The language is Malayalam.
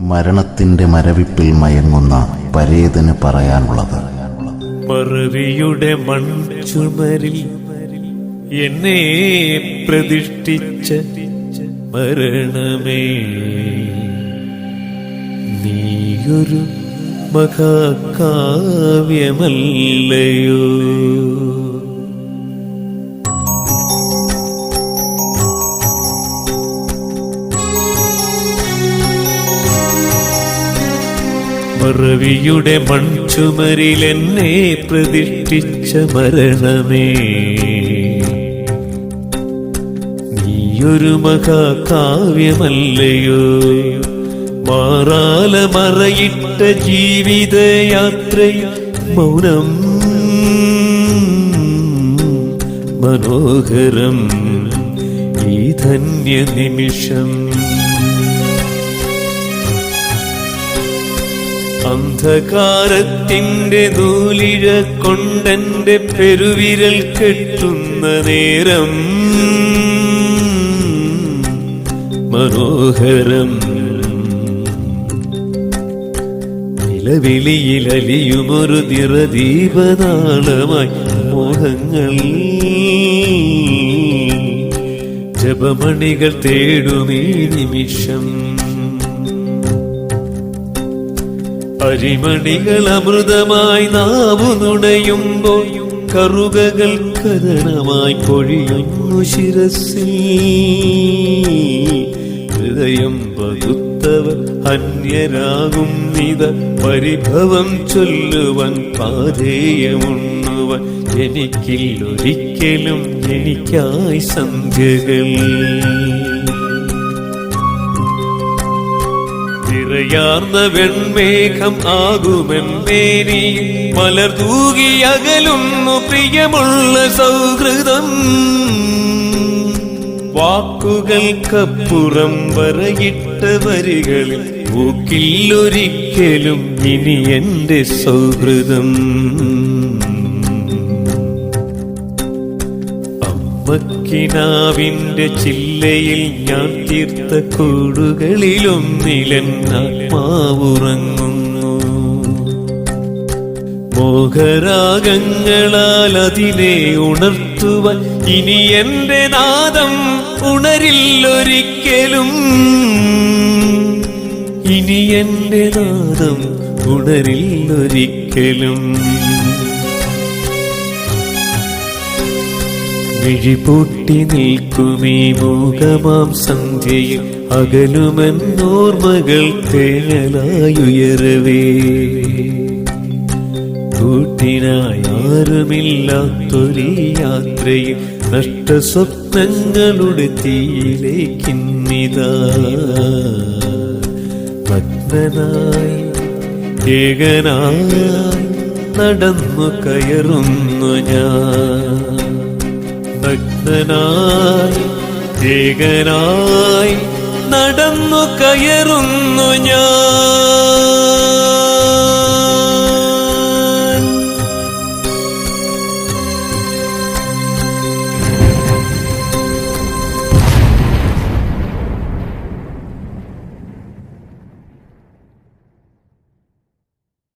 മരണത്തിന്റെ മരവിപ്പിൽ മയങ്ങുന്ന പരേതന് പറയാനുള്ളത്. മറവിയുടെ മൺചുമരിൽ എന്നെ പ്രതിഷ്ഠിച്ച മരണമേ. നീയൊരു മഹാകാവ്യമല്ലയോ. മറവിയുടെ മൺചുമരിൽ എന്നെ പ്രതിഷ്ഠിച്ച മരണമേ. നീയൊരു മഹാകാവ്യമല്ലയോ. മാറാല മറയിട്ട ജീവിതയാത്രയിൽ മൗനം. മനോഹരം ഈ ധന്യ നിമിഷം അന്ധകാരത്തിന്റെ നൂലിഴ കൊണ്ടെന്റെ പെരുവിരൽ കെട്ടുന്ന നേരം മനോഹരം. നിലവിളിയിലലിയുമൊരു നിറദീപനാളമായി മോഹങ്ങൾ. ജപമണികൾ തേടുമീ നിമിഷം. അരിമണികൾ അമൃതമായി നാവു നുണയുമ്പോൾ കറുകകൾ കരണമായി പൊഴിയുന്നു ശിരസിൽ. ഹൃദയം പകുത്തവർ അന്യരാകും നിത പരിഭവം ചൊല്ലുവൻ പാതേയമുണ്ണുവൻ എനിക്കില്ലൊരിക്കലും എനിക്കായി സന്ധ്യകൾ നിറയാർന്ന വെൺമേഘം ആകുമെന്നേനി മലർ തൂകി അകലുന്നു പ്രിയമുള്ള സൗഹൃദം. വാക്കുകൾക്കപ്പുറം വരയിട്ട വരികളിൽ ൊരിക്കലും ഇനി എന്റെ സൗഹൃദം. അമ്മക്കിനാവിന്റെ ചില്ലയിൽ ഞാൻ തീർത്ത കൂടുകളിലൊന്നിലൻ ആത്മാവുറങ്ങുന്നു മോഹരാഗങ്ങളാൽ അതിനെ ഉണർത്തുവാൻ ഇനി എന്റെ നാദം ഉണരില്ലൊരിക്കലും. ഇനി എന്റെ നാദം ഉണരില്ലൊരിക്കലും. വിഴിപൂട്ടി നിൽക്കുമീ മൂകമാം സന്ധ്യയിൽ അകലുമെന്നോർമ്മകൾ തേഴലായുയരവേ കൂട്ടിനായി യാത്രയിൽ നഷ്ടസ്വപ്നങ്ങളുടെ തീയിലേക്കിന്നിതാ. പത്മനായി ഏകനായി നടന്നു കയറുന്നു ഞാൻ. ഭക്തനായി ഏകനായി നടന്നു കയറുന്നു ഞാൻ.